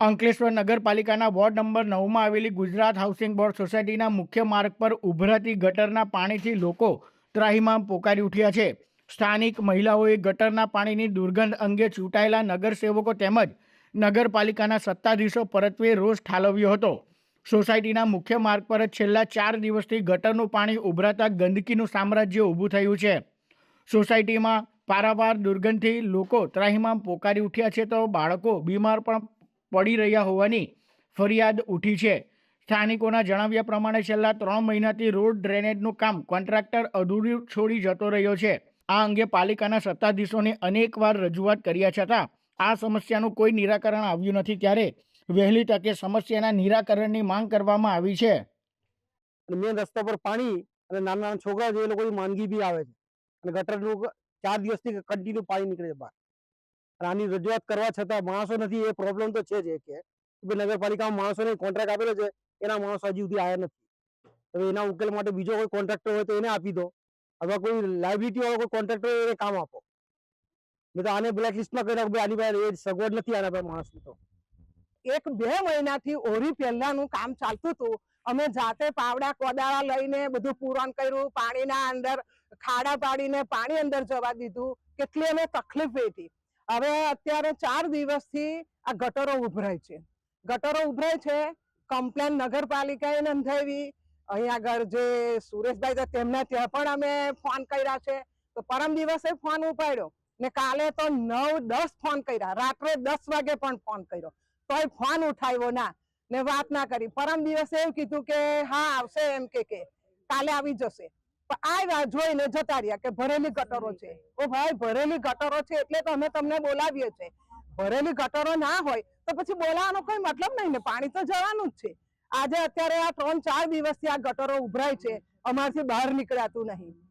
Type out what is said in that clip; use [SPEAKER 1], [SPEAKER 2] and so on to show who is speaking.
[SPEAKER 1] અંકલેશ્વર નગરપાલિકાના ward number નવમાં આવેલી ગુજરાત હાઉસિંગ બોર્ડ સોસાયટીના મુખ્ય માર્ગ પર ઉભરાતી ગટરના પાણીથી લોકો ત્રાહીમામ પોકારી ઉઠ્યા છે. સ્થાનિક મહિલાઓએ ગટરના પાણીની દુર્ગંધ અંગે ચૂંટાયેલા નગરસેવકો તેમજ નગરપાલિકાના સત્તાધીશો પરત્વે રોષ ઠાલવ્યો હતો. સોસાયટીના મુખ્ય માર્ગ પર છેલ્લા ચાર દિવસથી ગટરનું પાણી ઉભરાતા ગંદકીનું સામ્રાજ્ય ઊભું થયું છે. સોસાયટીમાં પારાવાર દુર્ગંધથી લોકો ત્રાહીમામ પોકારી ઉઠ્યા છે તો બાળકો બીમાર પણ પડી રહ્યા હોવાની ફરિયાદ ઉઠી છે. સ્થાનિકોના જણાવ્યા પ્રમાણે છેલ્લા ત્રણ મહિનાથી રોડ ડ્રેનેજનું કામ કોન્ટ્રાક્ટર અધૂરું છોડી જતો રહ્યો છે. આ અંગે પાલિકાના સત્તાધીશોને અનેકવાર રજૂઆત કર્યા છતાં આ સમસ્યાનું કોઈ નિરાકરણ આવ્યું નથી ત્યારે વહેલી તકે સમસ્યાના નિરાકરણની માંગ કરવામાં આવી છે.
[SPEAKER 2] મેન રસ્તા પર પાણી અને નાના નાના છોકરા જે લોકોની માંદગી બી આવે છે. અને ગટરનું ચાર દિવસથી કન્ટિન્યુ પાણી નીકળે છે બહાર. આની રજૂઆત કરવા છતાં માણસો નથી, એ પ્રોબ્લેમ તો છે જ કે નગરપાલિકામાં માણસોને કોન્ટ્રાક્ટ આપેલો છે, એના માણસો હજી સુધી આવ્યા નથી. હવે એના ઉકેલ માટે બીજો કોઈ કોન્ટ્રાક્ટર હોય તો એને આપી દો. અથવા કોઈ લાયબિલિટી વાળો કોઈ કોન્ટ્રાક્ટર હોય એને કામ આપો. નહીં તો આને બ્લેકલિસ્ટમાં કરી નાખો આની પાસે એ સગવડ નથી, આના પાસે માણસની તો
[SPEAKER 3] એક બે મહિનાથી ઓરી પહેલાનું કામ ચાલતું હતું. અમે જાતે પાવડા કોદાળા લઈને બધું પૂરણ કર્યું, પાણીના અંદર ખાડા પાડીને પાણી અંદર જવા દીધું. કેટલી અમે તકલીફ વેઠી. હવે અત્યારે ચાર દિવસથી આ ગટરો ઉભરાય છે. ગટરો ઉભરાય છે, કમ્પ્લેન નગરપાલિકાએ નોંધાવી. અહીંયા આગળ જે સુરેશભાઈ છે તેમના ત્યાં પણ અમે ફોન કર્યા છે. તો પરમ દિવસે ફોન ઉપાડ્યો. ને કાલે તો નવ દસ ફોન કર્યા. રાત્રે દસ વાગે પણ ફોન કર્યો. તોય ફોન ઉઠાવ્યો ના. ને વાત ના કરી. પરમ દિવસે એવું કીધું કે, હા, આવશે એમ કે. કાલે આવી જશે. આવ્યા જોઈને જતા રહ્યા કે ભરેલી ગટરો છે. ઓ ભાઈ, ભરેલી ગટરો છે એટલે તો અમે તમને બોલાવીએ છીએ. ભરેલી ગટરો ના હોય તો પછી બોલાવવાનો કોઈ મતલબ નહીં ને, પાણી તો જવાનું જ છે. આજે અત્યારે આ ત્રણ ચાર દિવસથી આ ગટરો ઉભરાય છે. અમારથી બહાર નીકળાતું નહીં.